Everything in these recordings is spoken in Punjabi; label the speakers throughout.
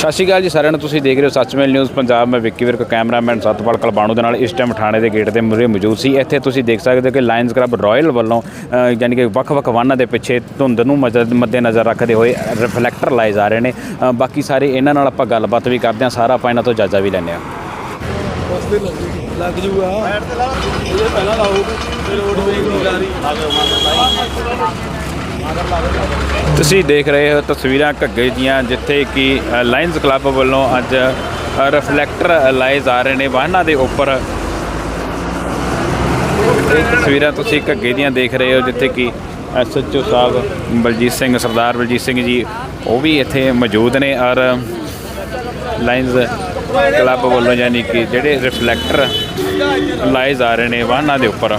Speaker 1: ਸਤਿ ਸ਼੍ਰੀ ਅਕਾਲ ਜੀ, ਸਾਰਿਆਂ ਨੂੰ ਤੁਸੀਂ ਦੇਖ ਰਹੇ ਹੋ ਸੱਚਮੇਲ ਨਿਊਜ਼ ਪੰਜਾਬ। ਮੈਂ ਵਿੱਕੀ ਵਿਰਕ, ਕੈਮਰਾਮੈਨ ਸਤਪਾਲ ਕਲਬਾਣੂ ਦੇ ਨਾਲ ਇਸ ਟਾਈਮ ਥਾਣੇ ਦੇ ਗੇਟ ਦੇ ਮੂਹਰੇ ਮੌਜੂਦ ਸੀ। ਇੱਥੇ ਤੁਸੀਂ ਦੇਖ ਸਕਦੇ ਹੋ ਕਿ ਲਾਇਨਸ ਕਲੱਬ ਰਾਇਲ ਵੱਲੋਂ ਯਾਨੀ ਕਿ ਵੱਖ-ਵੱਖ ਵਾਹਨਾਂ ਦੇ ਪਿੱਛੇ ਧੁੰਦ ਨੂੰ ਮਜ਼ਦ- ਮੱਦੇਨਜ਼ਰ ਰੱਖਦੇ ਹੋਏ ਰਿਫਲੈਕਟਰ ਲਾਏ ਜਾ ਰਹੇ ਨੇ। ਬਾਕੀ ਸਾਰੇ ਇਹਨਾਂ ਨਾਲ ਆਪਾਂ ਗੱਲਬਾਤ ਵੀ ਕਰਦੇ ਹਾਂ। ਸਾਰਾ ਆਪਾਂ ਇਹਨਾਂ ਤੋਂ ਜਾਇਜ਼ਾ ਵੀ ਲੈਂਦੇ ਹਾਂ।
Speaker 2: ਲੱਗ ਜੂਗਾ। ਪਹਿਲਾਂ ਲਾਓ ਫਿਰ ਰੋਡ ਵੇਗ ਨਹੀਂ ਜਾ ਰਹੀ।
Speaker 1: ਤੁਸੀਂ ਦੇਖ ਰਹੇ ਹੋ ਤਸਵੀਰਾਂ ਘੱਗੇ ਦੀਆਂ ਜਿੱਥੇ ਕਿ ਲਾਇਨਸ ਕਲੱਬ ਵੱਲੋਂ ਅੱਜ ਰਿਫਲੈਕਟਰ ਲਾਏ ਜਾ ਰਹੇ ਨੇ ਵਾਹਨਾਂ ਦੇ ਉੱਪਰ। ਇਹ ਤਸਵੀਰਾਂ ਤੁਸੀਂ ਘੱਗੇ ਦੀਆਂ ਦੇਖ ਰਹੇ ਹੋ ਜਿੱਥੇ ਕਿ ਐਸਐਚਓ ਸਾਹਿਬ ਬਲਜੀਤ ਸਿੰਘ, ਸਰਦਾਰ ਬਲਜੀਤ ਸਿੰਘ ਜੀ, ਉਹ ਵੀ ਇੱਥੇ ਮੌਜੂਦ ਨੇ ਔਰ ਲਾਇਨਸ ਕਲੱਬ ਵੱਲੋਂ ਯਾਨੀ ਕਿ ਜਿਹੜੇ ਰਿਫਲੈਕਟਰ ਲਾਏ ਜਾ ਰਹੇ ਨੇ ਵਾਹਨਾਂ ਦੇ ਉੱਪਰ।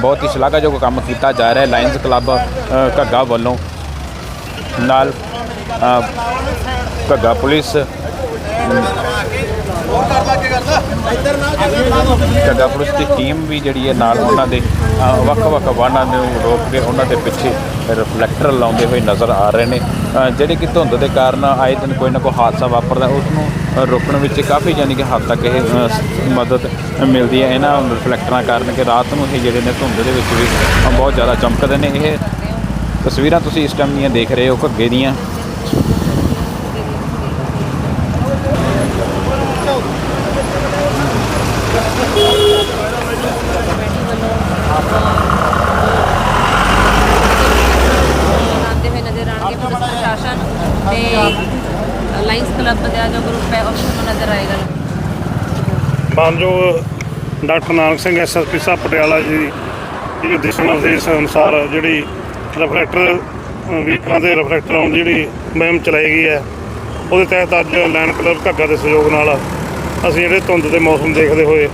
Speaker 1: ਬਹੁਤ ਹੀ ਸ਼ਲਾਘਾਯੋਗ ਕੰਮ ਕੀਤਾ ਜਾ ਰਿਹਾ ਹੈ ਲਾਇਨਸ ਕਲੱਬ ਘੱਗਾ ਵੱਲੋਂ। ਨਾਲ ਘੱਗਾ ਪੁਲਿਸ। ਘੱਗਾ ਪੁਲਿਸ ਦੀ ਟੀਮ ਵੀ ਜਿਹੜੀ ਹੈ ਨਾਲ ਉਹਨਾਂ ਦੇ ਵੱਖ-ਵੱਖ ਵਾਹਨਾਂ ਨੂੰ ਰੋਕ ਕੇ ਉਹਨਾਂ ਦੇ ਪਿੱਛੇ ਰਿਫਲੈਕਟਰ ਲਾਉਂਦੇ ਹੋਏ ਨਜ਼ਰ ਆ ਰਹੇ ਨੇ। ਜਿਹੜੇ ਕਿ ਧੁੰਦ ਦੇ ਕਾਰਨ ਆਏ ਦਿਨ ਕੋਈ ਨਾ ਕੋਈ ਹਾਦਸਾ ਵਾਪਰਦਾ ਉਸ ਨੂੰ ਰੋਕਣ ਵਿੱਚ ਕਾਫੀ ਯਾਨੀ ਕਿ ਹੱਦ ਤੱਕ ਇਹ ਮਦਦ ਮਿਲਦੀ ਹੈ। ਇਹਨਾਂ ਰਿਫਲੈਕਟਰਾਂ ਕਾਰਨ ਕਿ ਰਾਤ ਨੂੰ ਇਹ ਜਿਹੜੇ ਨੇ ਧੁੰਦ ਦੇ ਵਿੱਚ ਵੀ ਬਹੁਤ ਜ਼ਿਆਦਾ ਚਮਕਦੇ ਨੇ। ਇਹ ਤਸਵੀਰਾਂ ਤੁਸੀਂ ਇਸ ਟਾਈਮ ਦੀਆਂ ਦੇਖ ਰਹੇ ਹੋ, ਘੱਗੇ ਦੀਆਂ।
Speaker 3: ਆਉਂਦੇ ਪੁਲਿਸ ਪ੍ਰਸ਼ਾਸਨ ਤੇ ਲਾਇਨਸ ਕਲੱਬ ਦਾ ਜੋ ਗਰੁੱਪ ਹੈ ਉਹ ਵੀ ਨਜ਼ਰ ਆਏਗਾ।
Speaker 4: ਮਾਨਯੋਗ ਡਾਕਟਰ ਨਾਨਕ ਸਿੰਘ ਐਸਐਸਪੀ ਸਾਹਿਬ ਪਟਿਆਲਾ ਜੀ ਦੀ ਦਿਸ਼ਾ ਨਿਰਦੇਸ਼ ਅਨੁਸਾਰ ਜਿਹੜੀ ਰਿਫਲੈਕਟਰ ਵੀਕਾਂ ਦੇ ਰਿਫਲੈਕਟਰ ਆਉਣ ਦੀ ਜਿਹੜੀ ਮੁਹਿੰਮ ਚਲਾਈ ਗਈ ਹੈ, ਉਹਦੇ ਤਹਿਤ ਅੱਜ ਲੈਨ ਕਲੱਬ ਘੱਗਾ ਦੇ ਸਹਿਯੋਗ ਨਾਲ ਅਸੀਂ ਜਿਹੜੇ ਧੁੰਦ ਦੇ ਮੌਸਮ ਦੇਖਦੇ ਹੋਏ,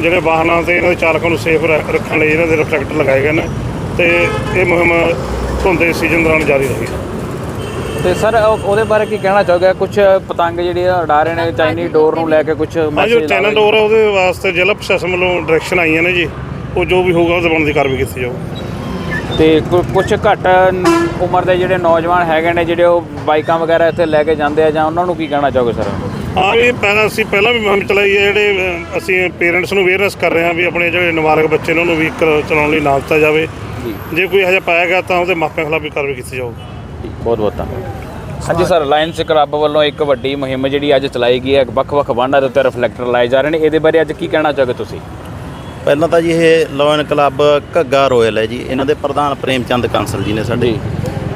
Speaker 4: ਜਿਹੜੇ ਵਾਹਨਾਂ ਤੇ ਇਹਨਾਂ ਦੇ ਚਾਲਕਾਂ ਨੂੰ ਸੇਫ ਰੱਖਣ ਲਈ ਇਹਨਾਂ ਦੇ ਰਿਫਲੈਕਟਰ ਲਗਾਏ ਗਏ ਨੇ ਤੇ ਇਹ ਮੁਹਿੰਮ ਧੁੰਦ ਦੇ ਸੀਜ਼ਨ ਦੌਰਾਨ ਜਾਰੀ ਰਹੀ।
Speaker 1: ਤੇ ਸਰ ਉਹਦੇ ਬਾਰੇ ਕੀ ਕਹਿਣਾ ਚਾਹੋਗੇ? ਕੁਝ ਪਤੰਗ ਜਿਹੜੀ ਆ ਉਡਾ ਰਹੇ ਨੇ ਚਾਈਨੀ ਡੋਰ ਨੂੰ ਲੈ ਕੇ ਕੁਝ
Speaker 4: ਹਾਂ ਜੋ ਚੈਨਲ ਡੋਰ ਹੈ ਉਹਦੇ ਵਾਸਤੇ ਜ਼ਿਲ੍ਹਾ ਪ੍ਰਸ਼ਾਸਨ ਵੱਲੋਂ ਡਾਇਰੈਕਸ਼ਨ ਆਈਆਂ ਨੇ ਜੀ। ਉਹ ਜੋ ਵੀ ਹੋਊਗਾ ਉਹਦੇ ਬਣਦੀ ਕਾਰਵਾਈ ਕੀਤੀ ਜਾਊ।
Speaker 1: ਤੇ ਕੁਝ ਘੱਟ ਉਮਰ ਦੇ ਜਿਹੜੇ ਨੌਜਵਾਨ ਹੈਗੇ ਨੇ ਜਿਹੜੇ ਉਹ ਬਾਈਕਾਂ ਵਗੈਰਾ ਇੱਥੇ ਲੈ ਕੇ ਜਾਂਦੇ ਆ ਜਾਂ ਉਹਨਾਂ ਨੂੰ ਕੀ ਕਹਿਣਾ ਚਾਹੋਗੇ ਸਰ?
Speaker 4: ਹਾਂ ਇਹ ਪਹਿਲਾਂ ਅਸੀਂ ਪਹਿਲਾਂ ਵੀ ਮੁਹਿੰਮ ਚਲਾਈ ਹੈ ਜਿਹੜੇ ਅਹ, ਅਸੀਂ ਪੇਰੈਂਟਸ ਨੂੰ ਅਵੇਅਰਨੈਸ ਕਰ ਰਹੇ ਹਾਂ ਵੀ ਆਪਣੇ ਜਿਹੜੇ ਨਾਬਾਲਗ ਬੱਚੇ ਨੇ ਉਹਨੂੰ ਵਹੀਕਲ ਚਲਾਉਣ ਲਈ ਨਾ ਦਿੱਤਾ ਜਾਵੇ।
Speaker 1: ਜੀ।
Speaker 4: ਜੇ ਕੋਈ ਹਜੇ ਪਾਇਆ ਗਿਆ ਤਾਂ ਉਹਦੇ ਮਾਪਿਆਂ ਖਿਲਾਫ ਵੀ ਕਾਰਵਾਈ ਕੀਤੀ ਜਾਊਗੀ।
Speaker 1: ਬਹੁਤ ਬਹੁਤ ਧੰਨਵਾਦ। ਹਾਂਜੀ ਸਰ ਲਾਇਨਸ ਕਲੱਬ ਵੱਲੋਂ ਇੱਕ ਵੱਡੀ ਮੁਹਿੰਮ ਜਿਹੜੀ ਅੱਜ ਚਲਾਈ ਗਈ ਹੈ ਵੱਖ-ਵੱਖ ਵਾਹਨਾਂ ਦੇ ਉੱਤੇ ਰਿਫਲੈਕਟਰ ਲਾਏ ਜਾ ਰਹੇ ਨੇ। ਇਹਦੇ ਬਾਰੇ ਅੱਜ ਕੀ ਕਹਿਣਾ ਚਾਹੋਗੇ ਤੁਸੀਂ?
Speaker 5: ਪਹਿਲਾਂ ਤਾਂ ਜੀ ਇਹ ਲੋਇਨ ਕਲੱਬ ਘੱਗਾ ਰੋਇਲ ਹੈ ਜੀ। ਇਹਨਾਂ ਦੇ ਪ੍ਰਧਾਨ ਪ੍ਰੇਮਚੰਦ ਕੰਸਲ ਜੀ ਨੇ ਸਾਡੇ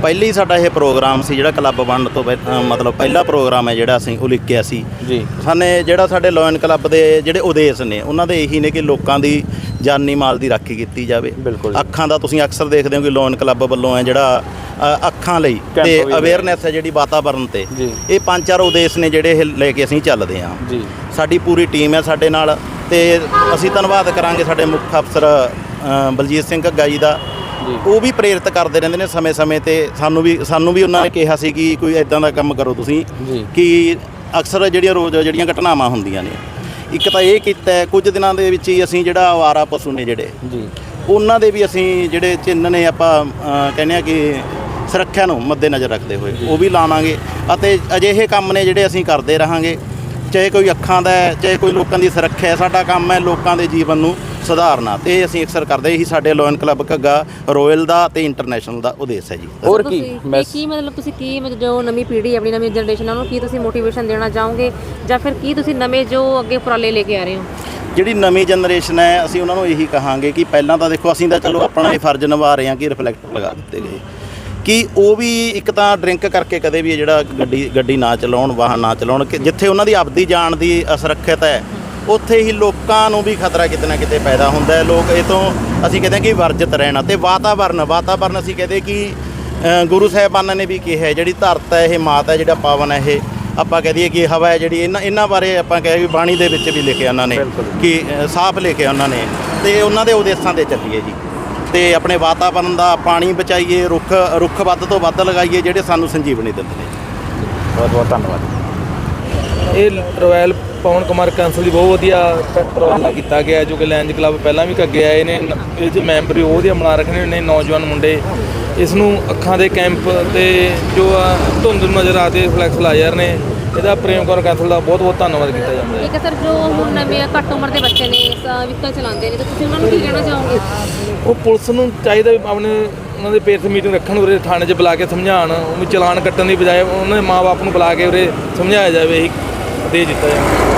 Speaker 5: ਪਹਿਲੀ ਸਾਡਾ ਇਹ ਪ੍ਰੋਗਰਾਮ ਸੀ ਜਿਹੜਾ ਕਲੱਬ ਬਣਨ ਤੋਂ ਪਹਿ- ਅ, ਮਤਲਬ ਪਹਿਲਾ ਪ੍ਰੋਗਰਾਮ ਹੈ ਜਿਹੜਾ ਅਸੀਂ ਉਲੀਕਿਆ ਸੀ
Speaker 1: ਜੀ
Speaker 5: ਸਾਨੇ ਜਿਹੜਾ ਸਾਡੇ ਲੋਇਨ ਕਲੱਬ ਦੇ ਜਿਹੜੇ ਉਦੇਸ਼ ਨੇ ਉਹਨਾਂ ਦੇ ਇਹੀ ਨੇ ਕਿ ਲੋਕਾਂ ਦੀ ਜਾਨੀ ਮਾਲ ਦੀ ਰਾਖੀ ਕੀਤੀ ਜਾਵੇ
Speaker 1: ਬਿਲਕੁਲ।
Speaker 5: ਅੱਖਾਂ ਦਾ ਤੁਸੀਂ ਅਕਸਰ ਦੇਖਦੇ ਹੋ ਕਿ ਲੋਇਨ ਕਲੱਬ ਵੱਲੋਂ ਹੈ ਜਿਹੜਾ ਅ, ਅੱਖਾਂ ਲਈ
Speaker 1: ਕੈਂਪ
Speaker 5: ਤੇ
Speaker 1: ਵੀ
Speaker 5: ਅਵੇਅਰਨੈਸ ਹੈ ਜਿਹੜੀ ਵਾਤਾਵਰਣ ਤੇ
Speaker 1: ਜੀ।
Speaker 5: ਇਹ ਪੰਜ ਚਾਰ ਉਦੇਸ਼ ਨੇ ਜਿਹੜੇ ਇਹ ਲੈ ਕੇ ਅਸੀਂ ਚੱਲਦੇ ਹਾਂ
Speaker 1: ਜੀ
Speaker 5: ਸਾਡੀ ਪੂਰੀ ਟੀਮ ਹੈ ਸਾਡੇ ਨਾਲ ਤੇ ਅਸੀਂ ਧੰਨਵਾਦ ਕਰਾਂਗੇ ਸਾਡੇ ਮੁੱਖ ਅਫਸਰ ਅ, ਬਲਜੀਤ ਸਿੰਘ ਘੱਗਾ ਜੀ ਦਾ। ਉਹ ਵੀ ਪ੍ਰੇਰਿਤ ਕਰਦੇ ਰਹਿੰਦੇ ਨੇ ਸਮੇਂ-ਸਮੇਂ ਤੇ। ਸਾਨੂੰ ਵੀ ਸਾਨੂੰ ਵੀ ਉਹਨਾਂ ਨੇ ਕਿਹਾ ਸੀ ਕਿ ਕੋਈ ਐਦਾਂ ਦਾ ਕੰਮ ਕਰੋ ਤੁਸੀਂ। ਕਿ ਅਕਸਰ ਜਿਹੜੀਆਂ ਰੋਜ਼ ਜਿਹੜੀਆਂ ਘਟਨਾਵਾਂ ਹੁੰਦੀਆਂ ਨੇ। ਇੱਕ ਤਾਂ ਇਹ ਕੀਤਾ ਕੁਝ ਦਿਨਾਂ ਦੇ ਵਿੱਚ ਹੀ ਅਸੀਂ ਜਿਹੜਾ ਆਵਾਰਾ ਪਸ਼ੂ ਨੇ ਜਿਹੜੇ
Speaker 1: ਜੀ।
Speaker 5: ਉਹਨਾਂ ਦੇ ਵੀ ਅਸੀਂ ਜਿਹੜੇ ਚਿੰਨ੍ਹ ਨੇ ਆਪਾਂ ਕਹਿੰਦੇ ਆ ਕਿ ਸੁਰੱਖਿਆ ਨੂੰ ਮੱਦੇਨਜ਼ਰ ਰੱਖਦੇ ਹੋਏ ਉਹ ਵੀ ਲਾਵਾਂਗੇ। ਅਤੇ ਅਜਿਹੇ ਕੰਮ ਨੇ ਜਿਹੜੇ ਅਸੀਂ ਕਰਦੇ ਰਹਾਂਗੇ। ਚਾਹੇ ਕੋਈ ਅੱਖਾਂ ਦਾ ਹੈ ਚਾਹੇ ਕੋਈ ਲੋਕਾਂ ਦੀ ਸੁਰੱਖਿਆ ਹੈ ਸਾਡਾ ਕੰਮ ਹੈ ਲੋਕਾਂ ਦੇ ਜੀਵਨ ਨੂੰ ਸੁਧਾਰਨਾ ਤੇ ਅਸੀਂ ਅਕਸਰ ਕਰਦੇ ਇਹੀ ਸਾਡੇ ਲੋਇਨ ਕਲੱਬ ਘੱਗਾ ਰਾਇਲ ਦਾ ਤੇ ਇੰਟਰਨੈਸ਼ਨਲ ਦਾ ਉਦੇਸ਼ ਹੈ ਜੀ।
Speaker 1: ਹੋਰ ਕੀ?
Speaker 3: ਕੀ
Speaker 1: ਮੈਂ
Speaker 3: ਕੀ ਮਤਲਬ ਤੁਸੀਂ ਕੀ ਜੋ ਨਵੀਂ ਪੀੜ੍ਹੀ ਆਪਣੀ ਨਵੀਂ ਜਨਰੇਸ਼ਨ ਨੂੰ ਕੀ ਤੁਸੀਂ ਮੋਟੀਵੇਸ਼ਨ ਦੇਣਾ ਚਾਹੋਗੇ? ਜਾਂ ਫਿਰ ਕੀ ਤੁਸੀਂ ਨਵੇਂ ਜੋ ਅੱਗੇ ਉਪਰਾਲੇ ਲੈ ਕੇ ਆ ਰਹੇ ਹੋ?
Speaker 5: ਜਿਹੜੀ ਨਵੀਂ ਜਨਰੇਸ਼ਨ ਹੈ ਅਸੀਂ ਉਹਨਾਂ ਨੂੰ ਇਹੀ ਕਹਾਂਗੇ ਕਿ ਪਹਿਲਾਂ ਤਾਂ ਦੇਖੋ ਅਸੀਂ ਤਾਂ ਚਲੋ ਆਪਣਾ ਇਹ ਫਰਜ਼ ਨਿਭਾ ਰਹੇ ਹਾਂ ਕਿ ਰਿਫਲੈਕਟਰ ਲਗਾ ਦਿੱਤੇ ਗਏ। ਕਿ ਉਹ ਵੀ ਇੱਕ ਤਾਂ ਡਰਿੰਕ ਕਰਕੇ ਕਦੇ ਵੀ ਜਿਹੜਾ ਗੱਡੀ ਗੱਡੀ ਨਾ ਚਲਾਉਣ ਵਾਹਨ ਨਾ ਚਲਾਉਣ ਕਿ ਜਿੱਥੇ ਉਹਨਾਂ ਦੀ ਆਪਦੀ ਜਾਨ ਦੀ ਅਸੁਰੱਖਿਅਤ ਹੈ ਉੱਥੇ ਹੀ ਲੋਕਾਂ ਨੂੰ ਵੀ ਖਤਰਾ ਕਿਤੇ ਨਾ ਕਿਤੇ ਪੈਦਾ ਹੁੰਦਾ ਹੈ। ਲੋਕ ਇਹ ਤੋਂ ਅਸੀਂ ਕਹਿੰਦੇ ਹਾਂ ਕਿ ਵਰਜਿਤ ਰਹਿਣਾ ਤੇ ਵਾਤਾਵਰਨ ਵਾਤਾਵਰਨ ਅਸੀਂ ਕਹਿੰਦੇ ਕਿ ਗੁਰੂ ਸਾਹਿਬਾਨਾਂ ਨੇ ਵੀ ਕਿਹਾ ਜਿਹੜੀ ਧਰਤ ਹੈ ਇਹ ਮਾਤ ਹੈ ਜਿਹੜਾ ਪਾਵਨ ਹੈ ਇਹ ਆਪਾਂ ਕਹਿ ਦਈਏ ਕਿ ਹਵਾ ਹੈ ਜਿਹੜੀ ਇਹਨਾਂ ਇਹਨਾਂ ਬਾਰੇ ਆਪਾਂ ਕਹੇ ਵੀ ਬਾਣੀ ਦੇ ਵਿੱਚ ਵੀ ਲਿਖਿਆ ਉਹਨਾਂ ਨੇ ਕਿ ਸਾਫ਼ ਲਿਖਿਆ ਉਹਨਾਂ ਨੇ ਤੇ ਉਹਨਾਂ ਦੇ ਉਦੇਸ਼ਾਂ ਤੇ ਚੱਲੀਏ ਜੀ। ਤੇ ਆਪਣੇ ਵਾਤਾਵਰਨ ਦਾ ਪਾਣੀ ਬਚਾਈਏ ਰੁੱਖ ਰੁੱਖ ਵੱਧ ਤੋਂ ਵੱਧ ਲਗਾਈਏ ਜਿਹੜੇ ਸਾਨੂੰ ਸੰਜੀਵਨੀ ਦਿੰਦੇ ਨੇ।
Speaker 1: ਬਹੁਤ ਬਹੁਤ ਧੰਨਵਾਦ।
Speaker 2: ਇਹ ਰਾਇਲ ਪਵਨ ਕੁਮਾਰ ਕੰਸਲ ਦੀ ਬਹੁਤ ਵਧੀਆ ਉਪਰਾਲਾ ਕੀਤਾ ਗਿਆ ਜੋ ਕਿ ਲੈਂਜ ਕਲੱਬ ਪਹਿਲਾਂ ਵੀ ਅੱਗੇ ਆਏ ਨੇ ਇਹ 'ਚ ਮੈਂਬਰ ਵੀ ਬਹੁਤ ਵਧੀਆ ਬਣਾ ਰੱਖੇ ਨੇ ਨੌਜਵਾਨ ਮੁੰਡੇ। ਇਸ ਨੂੰ ਅੱਖਾਂ ਦੇ ਕੈਂਪ ਤੇ ਜੋ ਆ ਧੁੰਦ ਨਜ਼ਰ ਆਦੇ ਫਲੈਕਸ ਲਾਇਰ ਨੇ ਇਹਦਾ ਪ੍ਰੇਮ ਕੌਰ ਕੰਸਲ ਦਾ ਬਹੁਤ ਬਹੁਤ ਧੰਨਵਾਦ ਕੀਤਾ ਜਾਂਦਾ ਹੈ।
Speaker 3: ਇੱਕ ਸਰ ਜੋ ਹੁਣ ਨਵੇਂ ਘੱਟ ਉਮਰ ਦੇ ਬੱਚੇ ਨੇ ਵਹੀਕਲ ਚਲਾਉਂਦੇ ਨੇ ਤਾਂ ਤੁਸੀਂ ਉਹਨਾਂ ਨੂੰ ਕੀ ਕਹਿਣਾ ਚਾਹੋਗੇ?
Speaker 2: ਉਹ ਪੁਲਿਸ ਨੂੰ ਚਾਹੀਦਾ ਆਪਣੇ ਉਹਨਾਂ ਦੇ ਪੇਰੈਂਟਸ ਮੀਟਿੰਗ ਰੱਖਣ ਉਰੇ ਥਾਣੇ 'ਚ ਬੁਲਾ ਕੇ ਸਮਝਾਉਣ ਉਹ ਵੀ ਚਲਾਨ ਕੱਟਣ ਦੀ ਬਜਾਏ ਉਹਨਾਂ ਦੇ ਮਾਪੇ ਨੂੰ ਬੁਲਾ ਕੇ ਉਰੇ ਸਮਝਾਇਆ ਜਾਵੇ ਇਹੀ ਦੇ ਦਿੱਤਾ ਜਾਵੇ।